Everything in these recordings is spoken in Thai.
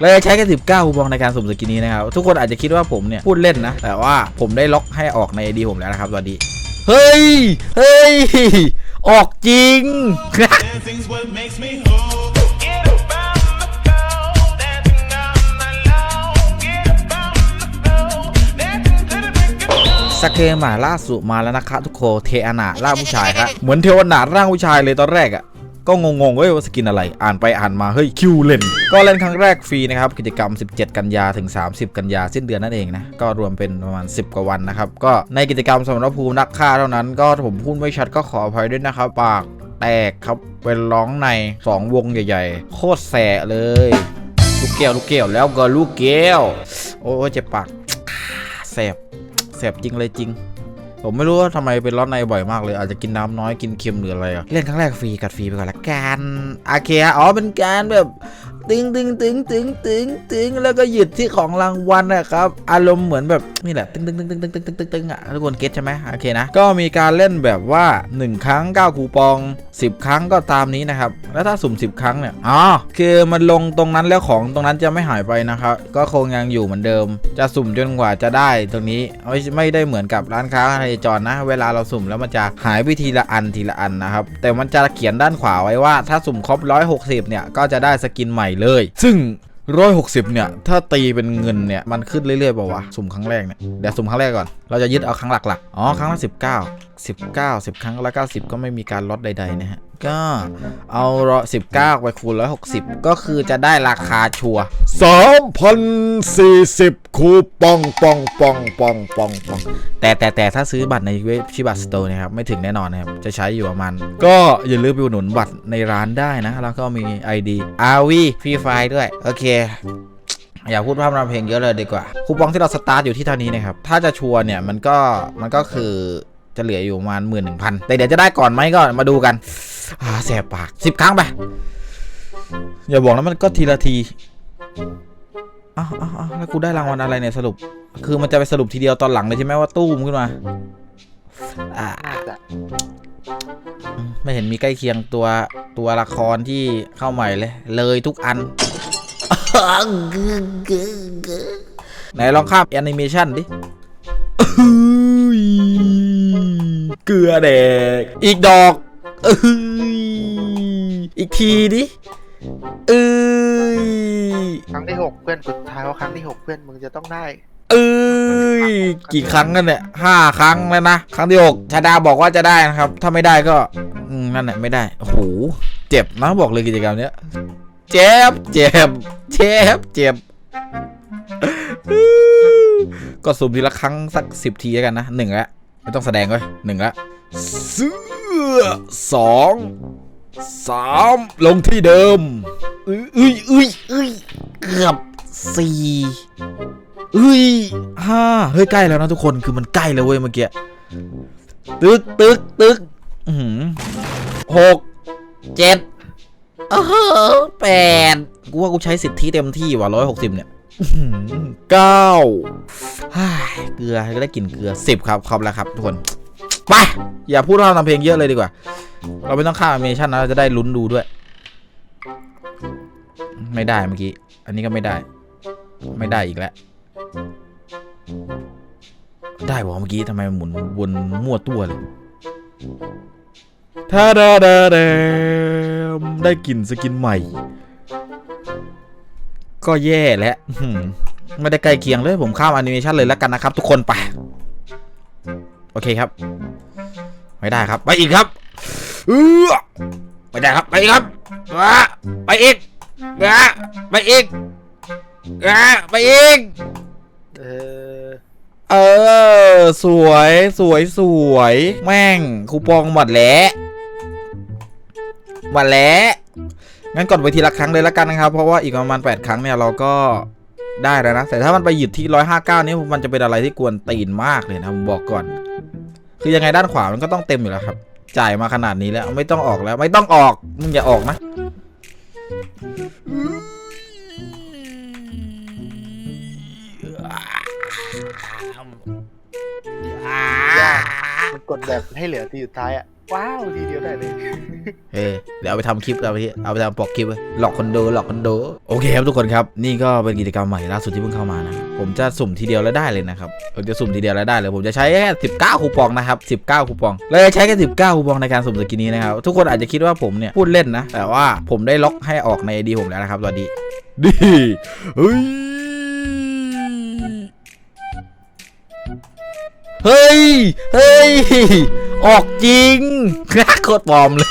เราจะใช้แค่19คูปองในการสุ่มสกินนี้นะครับ ทุกคนอาจจะคิดว่าผมเนี่ย พูดเล่นนะ แต่ว่าผมได้ล็อกให้ออกใน ID ผมแล้วนะครับตอนนี้ เฮ้ย เฮ้ย ออกจริง สเกมมาล่าสุดมาแล้วนะคะทุกโคเทอนาร่าผู้ชายครับเหมือนเทวนาร่างผู้ชายเลยตอนแรกอะ ก็งงๆเว้ยว่าสกินอะไร อ่านไปอ่านมาเฮ้ยคิวเลนก็เล่นครั้งแรกฟรีนะครับกิจกรรม 17 กันยาถึง 30 กันยาสิ้นเดือนนั่นเองนะก็รวมเป็นประมาณ 10 กว่าวันนะครับก็ในกิจกรรมสมรภูมินักฆ่าเท่านั้นก็ผมพูดไม่ชัดก็ขออภัยด้วยนะครับปากแตกครับเป็นร้องใน 2 วงใหญ่ๆ โคตรแสะเลย ลูกแก้วลูกแก้วแล้วก็ลูกแก้ว โอ้ยเจ็บปากแสบแสบจริงเลยจริง ผมไม่รู้ว่าทำไมเป็นร้อนในบ่อยมากเลย อาจจะกินน้ำน้อยกินเค็มหรืออะไรอะเล่นครั้งแรกฟรีกัดฟรีไปก่อนละกันโอเคอ๋อเป็นการแบบ ตึงตึงตึงตึงตึงตึงแล้วก็หยุดที่ของรางวัลนะครับ อารมณ์เหมือนแบบนี่แหละตึงตึงตึงตึงตึงตึงตึงตึงตึงอะทุกคนเก็ตใช่ไหมโอเคนะ ก็มีการเล่นแบบว่า 1 ครั้ง 9 คูปอง 10 ครั้งก็ตามนี้นะครับ แล้วถ้าสุ่ม 10 ครั้งเนี่ย อ๋อ คือมันลงตรงนั้นแล้วของตรงนั้นจะไม่หายไปนะครับ ก็คงยังอยู่เหมือนเดิม จะสุ่มจนกว่าจะได้ตรงนี้ ไม่ไม่ได้เหมือนกับร้านค้าในจรนะ เวลาเราสุ่มแล้วมันจะหายไปทีละอันทีละอันนะครับ แต่มันจะเขียนด้านขวาไว้ว่าถ้าสุ่มครบ 160 เนี่ย ก็จะได้สกินใหม่เลย ซึ่ง160เนี่ย ถ้าตีเป็นเงินเนี่ย มันขึ้นเรื่อยๆเปล่าวะ สุ่มครั้งแรกเนี่ย เดี๋ยวสุ่มครั้งแรกก่อน เราจะยึดเอาครั้งหลักๆ อ๋อ ครั้งละ19 19 10ครั้งละ90ก็ไม่มีการลดใดๆนะฮะ ก็เอา19ไปคูณ160ก็คือจะได้ราคาชัว ร์สามพันสี่สิบคูปองปองปองปองปองปองแต่แต่แต่ถ้าซื้อบัตรในเว็บชิบัตสโตร์นะครับ ไม่ถึงแน่นอนนะครับ จะใช้อยู่ประมาณ ก็อย่าลืมไปอุดหนุนบัตรในร้านได้นะ แล้วก็มี ID RV Free Fire ด้วย โอเคอย่าพูดพร่ำทำเพลงเยอะเลยดีกว่า คูปองที่เราสตาร์ทอยู่ที่เท่านี้นะครับ ถ้าจะชัวร์เนี่ยมันก็มันก็คือจะเหลืออยู่ประมาณหมื่นหนึ่งพันแต่เดี๋ยวจะได้ก่อนไหมก็มาดูกันอ่าแสบปากสิบครั้งไป อย่าบอกนะมันก็ทีละที อ้าวอ้าวอ้าวแล้วกูได้รางวัลอะไรเนี่ยสรุป คือมันจะไปสรุปทีเดียวตอนหลังเลยใช่ไหมว่าตู้มขึ้นมา อ่าอืมไม่เห็นมีใกล้เคียงตัวตัวละครที่เข้าใหม่เลย เลยทุกอัน ไหนลองข้ามแอนิเมชันดิอื้อเกลือแดก อีกดอกอื้ออีกทีดิเอ้ยครั้ง ที่หกเพื่อนสุดท้ายว่าครั้งที่หกเพื่อนมึงจะต้องได้ เอ้ยกี่ครั้งกันเนี่ยห้าครั้งแล้วนะ ครั้งที่หกชาดาบอกว่าจะได้นะครับ ถ้าไม่ได้ก็อืมนั่นแหละไม่ได้โอ้โหเจ็บนะบอกเลยกิจกรรมเนี้ยเจ็บเจ็บเจ็บเจ็บก็สุ่มทีละครั้งสักสิบทีแล้วกันนะหนึ่งละไม่ต้องแสดงเว้ยหนึ่งละเสื้อสอง สามลงที่เดิมเอ้ยเอ้ยเอ้ยเอ้ยเกือบสี่เอ้ยห้าเฮ้ยใกล้แล้วนะทุกคนคือมันใกล้แล้วเว้ยเมื่อกี้ตึกตึกตึกอื้อหือหกเจ็ดเออแปดกูว่ากูใช้สิทธิเต็มที่ว่ะร้อยหกสิบเนี่ยอื้อหือเก้าฮ่าเกลือก็ได้กลิ่นเกลือสิบครับครบแล้วครับทุกคน ไป อย่าพูดเราทำเพลงเยอะเลยดีกว่า เราไม่ต้องข้ามแอนิเมชันนะเราจะได้ลุ้นดูด้วย ไม่ได้เมื่อกี้ อันนี้ก็ไม่ได้ ไม่ได้อีกแล้ว ได้บอกเมื่อกี้ทำไมมันหมุนวนมั่วตัวเลยท่าดาดาดมได้กลิ่นสกินใหม่ ก็แย่แล้วไม่ได้ใกล้เคียงเลย ผมข้ามแอนิเมชันเลยแล้วกันนะครับ ทุกคนไป โอเคครับ ไม่ได้ครับไปอีกครับเออไม่ได้ครับไปอีกครับไปอีกไปอีกไปอีกเออเออ สวยสวยสวย แม่งคูปองหมดแล้วหมดแล้วงั้นกดไปทีละครั้งเลยละกันนะครับ เพราะว่าอีกประมาณ 8 ครั้งเนี่ยเราก็ได้แล้วนะ แต่ถ้ามันไปหยุดที่ 159 นี่มันจะเป็นอะไรที่กวนตีนมากเลยนะผมบอกก่อน คือยังไงด้านขวามันก็ต้องเต็มอยู่แล้วครับ จ่ายมาขนาดนี้แล้วไม่ต้องออกแล้ว ไม่ต้องออกมึงอย่าออกนะมันกดแบบให้เหลือที่สุดท้ายอะ ว้าวทีเดียวได้เลยเฮ้ยเดี๋ยวเอาไปทำคลิปเอาไปเอาไปทำปอกคลิปไว้หลอกคนดูหลอกคนดูโอเคครับทุกคนครับ นี่ก็เป็นกิจกรรมใหม่ล่าสุดที่เพิ่งเข้ามานะ ผมจะสุ่มทีเดียวแล้วได้เลยนะครับผมจะสุ่มทีเดียวแล้วได้เลยผมจะใช้แค่19 คูปองนะครับ19 คูปองเลยใช้แค่19 คูปองในการสุ่มสกินนี้นะครับทุกคนอาจจะคิดว่าผมเนี่ยพูดเล่นนะ แต่ว่าผมได้ล็อกให้ออกในดีผมแล้วนะครับตอนนี้ดีเฮ้ย เฮ้ย เฮ้ย ออกจริงโคตรปลอมเลย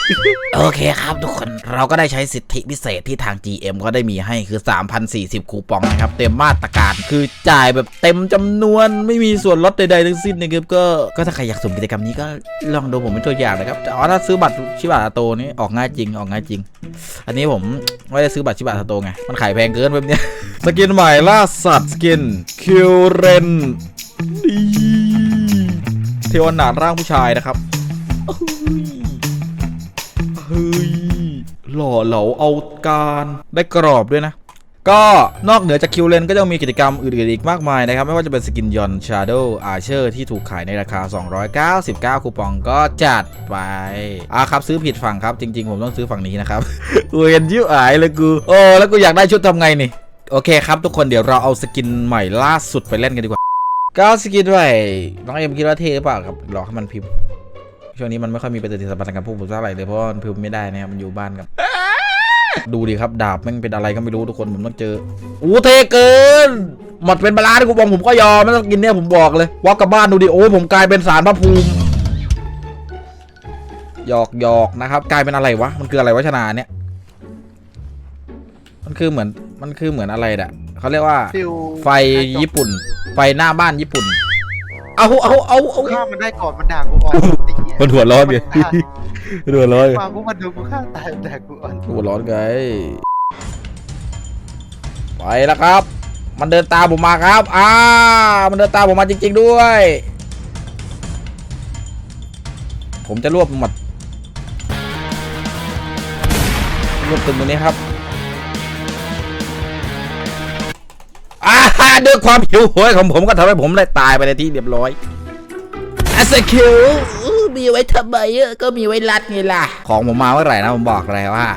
โอเคครับทุกคน เราก็ได้ใช้สิทธิพิเศษที่ทาง GM เขาได้มีให้คือ 3,040 คูปองนะครับ เต็มมาตรการ คือจ่ายแบบเต็มจำนวนไม่มีส่วนลดใดๆทั้งสิ้นนะครับ ก็ ก็ถ้าใครอยากสุ่มกิจกรรมนี้ก็ลองดูผมเป็นตัวอย่างนะครับแต่ว่าถ้าซื้อบัตรชิบะโตนี่ออกง่ายจริง ออกง่ายจริง อันนี้ผมไม่ได้ซื้อบัตรชิบะโตไง มันขายแพงเกินแบบเนี้ย สกินใหม่ล่าสัตว์สกินคิวเรนดีเทวนาถร่างผู้ชายนะครับเฮ้ยหล่อเหลาเอาการได้กรอบด้วยนะ ก็นอกเหนือจากคิวเลนก็ยังมีกิจกรรมอื่นๆอีกมากมายนะครับ ไม่ว่าจะเป็นสกินยอนชาร์โดอาร์เชอร์ที่ถูกขายในราคา 299 คูปองก็จัดไปอะครับซื้อผิดฝั่งครับ จริงๆ ผมต้องซื้อฝั่งนี้นะครับกูเห็นยิ้วอายเลยกูโอ้แล้วกูอยากได้ชุดทำไงนี่ โอเคครับทุกคนเดี๋ยวเราเอาสกินใหม่ล่าสุดไปเล่นกันดีกว่า ก็สกินใหม่น้องเอ็มคิดว่าเท่หรือเปล่าครับรอให้มันพิมพ์ ช่วงนี้มันไม่ค่อยมีประสิทธิภาพในการพูดผมเท่าไหร่เลยเพราะมันพิมพ์ไม่ได้นะครับมันอยู่บ้านครับ ดูดิครับดาบแม่งเป็นอะไรก็ไม่รู้ทุกคนผมต้องเจออู้เทเกินหมดเป็นบาลาที่กูบอกผมก็ยอมไม่ต้องกินเนี่ยผมบอกเลยว่ากลับบ้านดูดิโอ้ผมกลายเป็นสารพระภูมิหยอกหยอกนะครับ กลายเป็นอะไรวะมันคืออะไรวะชนาเนี่ย มันคือเหมือนมันคือเหมือนอะไรอะเขาเรียกว่าฟิวไฟญี่ปุ่น ไฟหน้าบ้านญี่ปุ่น เอาเอาเอาเอาข้ามันได้ก่อนมันด่ากูออกไอ้เหี้ยมันหัวร้อนไงมันหัวร้อนไงมากูมาดูกูฆ่าตายมันด่ากูอ่อนหัวร้อนไงไปแล้วครับ มันเดินตามผมมาครับ อ่า มันเดินตามผมมาจริง ๆด้วย ผมจะรวบหมดรวบตึงตรงนี้ครับ อ่าด้วยความหิวโหยของผมก็ทำให้ผมได้ตายไปในที่เรียบร้อยอาสคิวมีไว้ทำไมเออก็มีไว้รัดไงล่ะ ของผมมาเมื่อไหร่นะผมบอกเลยว่า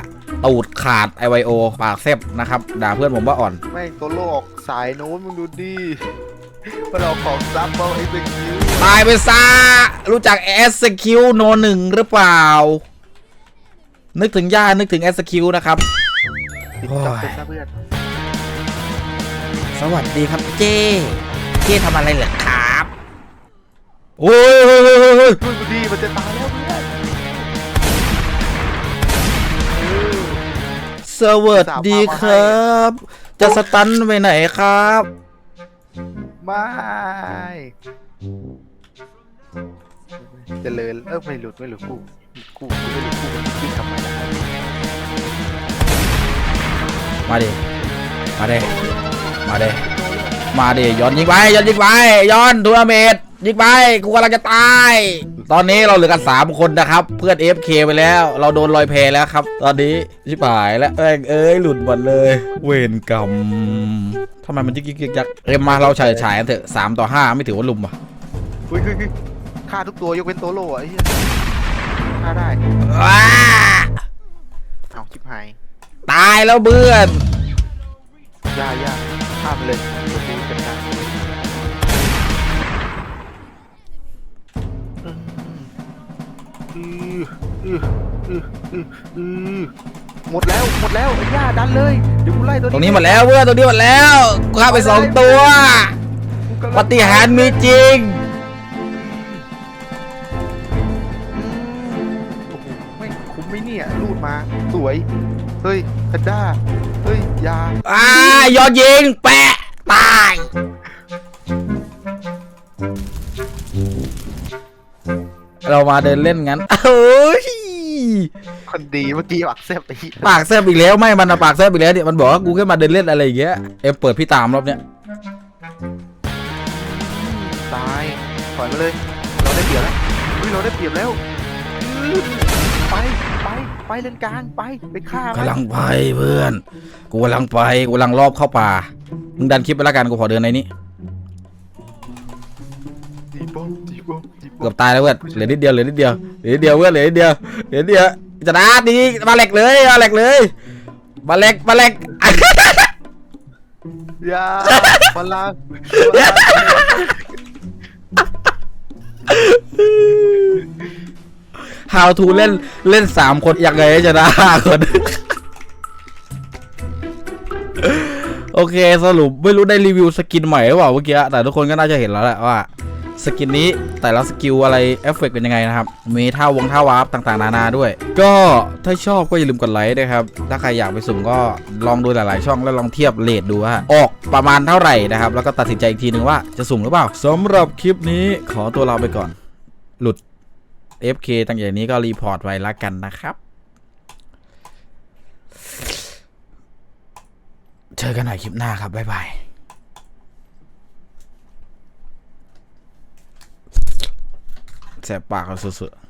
ตูดขาดไอไวโอปากเซบนะครับ ด่าเพื่อนผมว่าอ่อน แม่งตัวโลกสายโน้นมึงดูดิมันเอาของซับเอาไอ้เบคิวตายไปซะรู้จัก SQ โนหนึ่งหรือเปล่า นึกถึงย่านึกถึง SQ นะครับติดจับเป็นซะเพื่อน สวัสดีครับเจ้เจ้ทำอะไรเหรอครับ โอ้ยเฮ้ยเฮ้ยเฮ้ยเฮ้ยช่วยกูดีมันจะตายแล้วเพื่อนเออสวัสดีครับ จะสตันไปไหนครับ ไม่เจริญเออไม่หลุดไม่หลุดกูกูกูไม่หลุดกูมันคิดทำไมล่ะมาดิ มาดิ มาดิมาดิย้อนยิงไปย้อนยิงไปย้อนทัวร์นาเมตยิงไปกูกำลังจะตาย ตอนนี้เราเหลือกันสามคนนะครับ เพื่อน FK ไปแล้ว เราโดนลอยแพแล้วครับ ตอนนี้ชิบหายแล้วแม่งเอ้ยหลุดหมดเลย เวรกรรมทำไมมันยิกยิกยิกยักเอ็มมาเราฉายฉายกันเถอะสามต่อห้าไม่ถือว่าลุมว่ะอุ้ยคือคือฆ่าทุกตัวยกเว้นตัวโล่อะไอ้เหี้ยฆ่าได้ว้าเอาชิบหายตายแล้วเพื่อนย่าย่า ฆ่ามเลยเดี๋ยวกูจัดการอืออืออืออืออือหมดแล้วหมดแล้วไอ้ย่าดันเลยเดี๋ยวกูไล่ตัวตรงนี้หมดแล้วเพื่อนตรงนี้หมดแล้วกูฆ่าไปสองตัวกูกำลังปฏิหารย์มีจริง โอ้โหไม่คุ้มไหมเนี่ยรูดมา สวย เฮ้ยแพนด้า ยอยาอ่ายอดยิง แปะ ตาย เรามาเดินเล่นงั้นเอ้ย คนดีเมื่อกี้อักเซบไปปากแซบอีกแล้วไม่มันอะปากแซบอีกแล้วเนี่ยมันบอกว่ากูแค่มาเดินเล่นอะไรอย่างเงี้ยเอ็มเปิดพี่ตามรอบเนี้ยตายถอยมาเลย เราได้เปรียบแล้วเฮ้ยเราได้เปรียบแล้ว ไปไปไปเลนกลางไปไปฆ่ามันกำลังไปเพื่อน กูกำลังไปกูกำลังรอบเข้าป่า มึงดันคลิปไปแล้วกันกูขอเดินในนี้ดีบอมดีบอมดีบเกือบตายแล้วเพื่อนเหลือนิดเดียวเหลือนิดเดียวเหลือนิดเดียวเพื่อนเหลือนิดเดียวเหลือนิดเดียวจะนะดีมาเหล็กเลยมาเหล็กเลยมาเหล็กมาเหล็กอย่าพลัง How to เล่นเล่นสามคนยังไงให้ชนะห้าคน โอเคสรุปไม่รู้ได้รีวิวสกินใหม่หรือเปล่าเมื่อกี้แต่ทุกคนก็น่าจะเห็นแล้วแหละว่าสกินนี้แต่ละสกิลอะไรเอฟเฟกต์เป็นยังไงนะครับ มีท่าวงท่าวาร์ปต่างๆ นานาด้วย ก็ถ้าชอบก็อย่าลืมกดไลค์นะครับ ถ้าใครอยากไปสุ่มก็ลองดูหลายๆ ช่องแล้วลองเทียบเรทดูว่าออกประมาณเท่าไหร่นะครับ แล้วก็ตัดสินใจอีกทีนึงว่าจะสุ่มหรือเปล่าสำหรับคลิปนี้ขอตัวลาไปก่อน หลุด FK ตั้งอย่างนี้ก็รีพอร์ตไว้ละกันนะครับ เจอกันใหม่คลิปหน้าครับ บ๊ายบายแสบปากกันสุดๆ